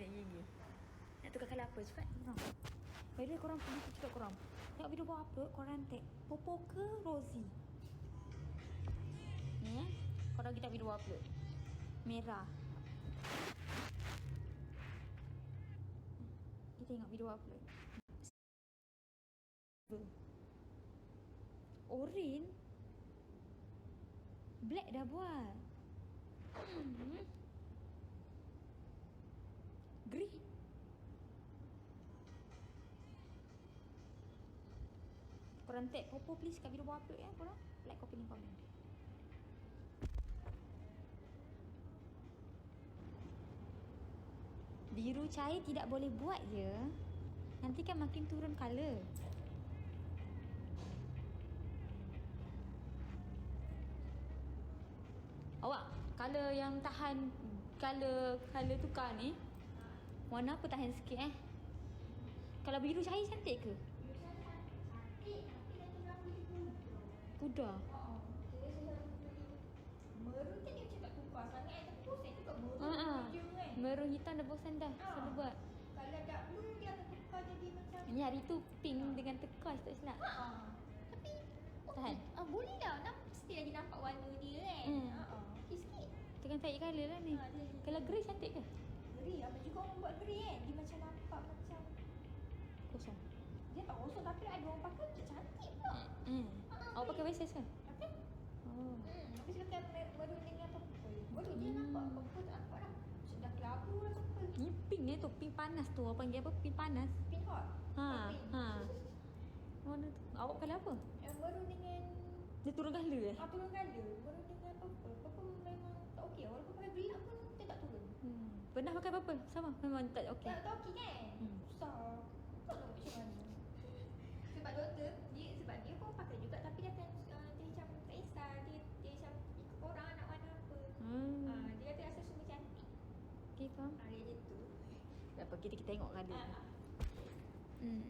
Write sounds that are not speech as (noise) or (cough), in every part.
Nak gigi. Nak tukar colour apa? Cepat. Korang. By the way, korang pergi tu cakap korang. Tengok video buat upload, korang tag. Popo ke Rosie? Ni eh. Korang kita video upload. Merah. Kita tengok video upload. Orin Black dah buat hmm. Tag Popo please kat video buat upload ya korang Like, copy, link, comment Biru cair tidak boleh buat je Nanti kan makin turun colour Awak color yang tahan color color tukar ni warna apa tahan sikit eh? Kalau biru cair cantik ke? Pudar. Merun kan dia macam tak tukar sangat kan Tapi bosan juga merun Ha ah. je kan Merun hitam dah bosan dah. Ah. Selalu buat. Kalau dark blue dia akan tukar jadi macam Ni hari tu pink dengan turquoise tak silap. Ha Tapi Tahan. ah, Boleh lah nampak, Mesti lagi nampak warna dia kan Hmm. Ha ah. Okey sikit Tengah tarik colour lah ni. Ha, Kalau grey cantik ke? Grey apa juga orang buat grey kan Dia macam nampak macam Kosong. Dia tak kosong tapi ada orang pakai cantik pula Hmm. Pakai Versace kan? Tapi Oh. Hmm, tapi mer- merun dengan purple. Merun dia nampak purple tak nampak dah. Macam dah kelabu lah purple. Ni pink ni tu, pink panas tu. Orang panggil apa? Pink panas. Pink hot. Ha, pink. ha. (laughs) Warna tu. Awak colour apa? Yang merun dengan Dia turun colour eh? ah, turun colour. Merun dengan purple. Purple memang tak okey. Walaupun pakai gelap pun dia tak turun. Hmm. Pernah pakai purple? Sama? Memang tak okey. Tak, tak okey kan? Hmm. Susah. Tak tahu macam mana. (laughs) Sebab doktor, dia, sebab dia pun pakai juga tapi dia akan uh, dia macam tak kisah. Dia, dia macam ikut orang nak warna apa. Hmm. Ah, dia kata rasa semua cantik. Okey, faham. Ah, dia gitu. Tak apa, kita, kita tengok. Ah, ah. Hmm.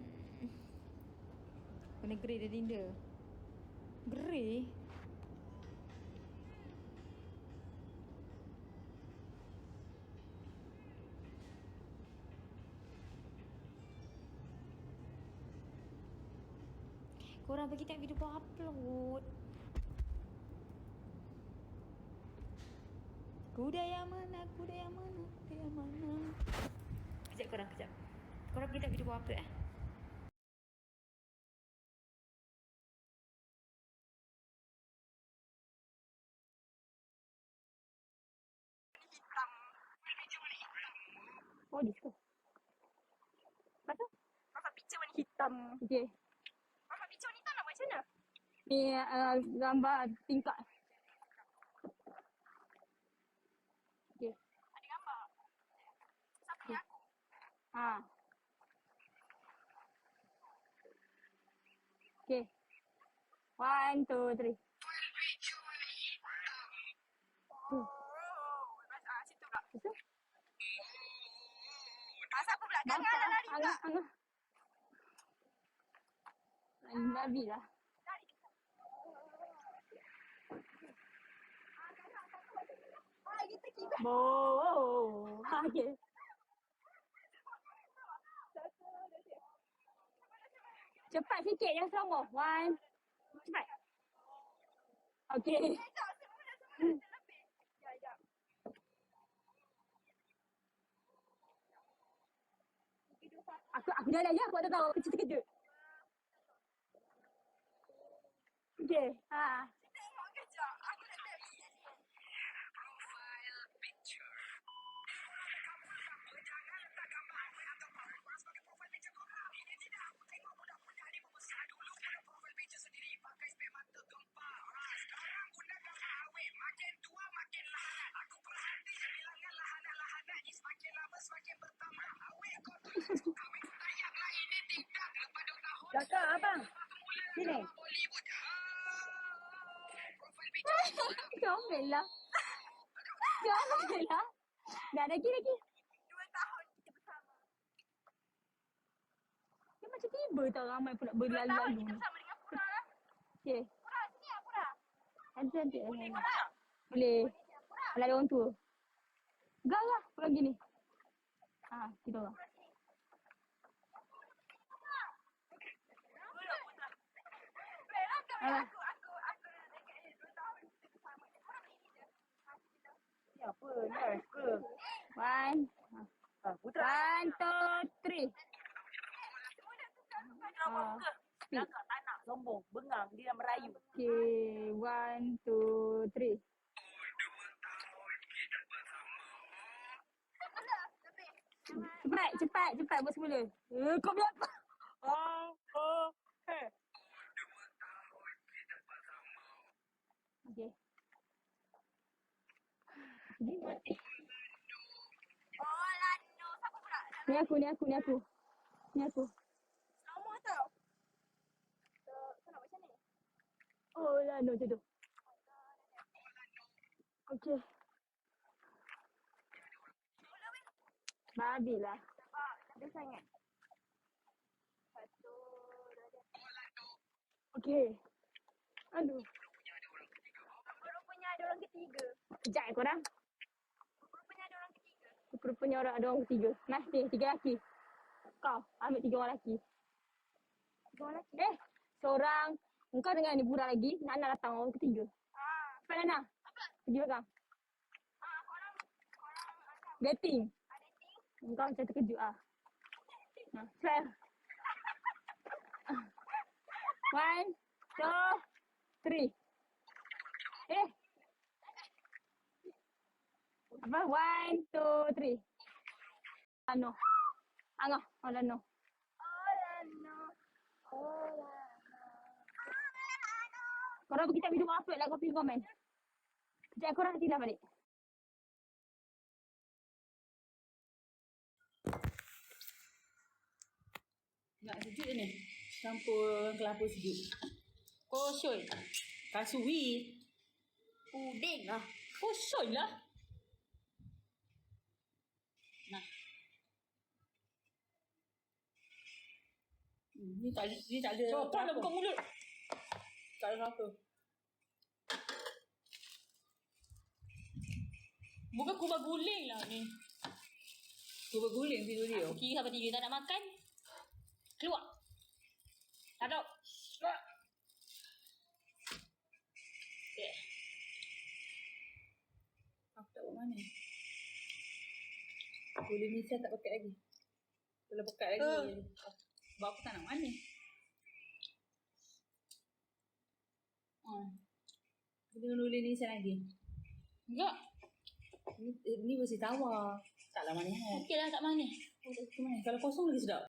Warna grey dia Dinda. Grey? Korang bagi tengok video buat upload. Kuda yang mana, kuda yang mana, kuda yang mana. Kejap korang, kejap. Korang pergi tengok video buat upload eh. Oh, di situ. Lepas tu? Nampak picture warna hitam. Okay. Nampak picture warna hitam nak buat macam mana? Ni uh, gambar tingkap. Okay. Ada gambar. Siapa ni aku? Ha. Okay. One, two, three. Hmm. Oh, ah? Ah, lah lah. Ah. Bo. Ha, okay. Cepat sikit yang sama. One. Cepat. Okay. Ya, ya. Aku aku jalan je. Aku tak tahu. Aku terkejut. Okay. Ha. Tengok kejap. Aku nak tengok. Profile picture. Kakak, abang. Sini. Comel lah. Comel lah. Dah lagi lagi. Dua tahun kita bersama. Dia macam tiba tau ramai pula Dua tahun berlalu-lalu. kita bersama dengan Pura lah. Okay. Pura, sini lah Pura. Boleh lah. kau nak? Boleh. Pura. Kalau ada orang tua. Gak lah. Kalau gini. Ah, kita orang. Alah. Aku, aku, aku dah dekat dia dua tahun bersama. Korang ini je. Ni apa? Ke? One. Ah, putra. One, two, three. Ah, nak sombong. Bengang. Dia merayu. Okay, one, two, three. Cepat, cepat, cepat buat semula. Eh, kau biar apa? Oh, oh, hey. Okay. Oh, Lano. Siapa pula? Ni aku, ni aku, ni aku. Ni aku. Lama tau. So, kau nak macam ni? Oh, lah, no, jodoh. Okay. Babi lah. Ada sangat. Satu, dua, tiga. Okay. Aduh. Rupanya ada orang ketiga. Kejap eh korang. Rupanya orang ada orang ketiga. Mas ni, tiga lelaki. Kau ambil tiga orang lelaki. Tiga orang lelaki. Eh, seorang. Engkau dengan ni budak lagi. Nana datang orang ketiga. Ah, Cepat Nana. Pergi belakang. ah, korang, korang Dating. ada ting. Engkau macam terkejut ah. Nah, cepat. (laughs) One, two, three. Eh. Apa? One, two, three. Ano? Ano? Ano? Ano? Oh, Lano. Oh, Lano. Korang pergi tak minum apa lah kau pergi komen. Sekejap korang nanti dah balik. Nak sejuk ni. Campur kelapa sejuk. Kosoi. Kasui. Puding lah. Kosoi lah. Nah. Ni tak ada, ni tak ada. Lah buka mulut. Tak ada apa. Bukan kubah guling lah ni. Kubah guling tidur dia. Aku kira sampai tiga tak nak makan. Keluar. Tak ada. Keluar. Okay. Aku tak buat mana. Boleh ni saya tak pakai lagi. Boleh pakai lagi. Uh. Sebab aku tak nak mana. Hmm. Nulis ni saya lagi. Enggak. Ni, ni bersih tawar. Taklah mana. Okey lah tak mana. Oh, tak mana. Kalau kosong lagi sedap.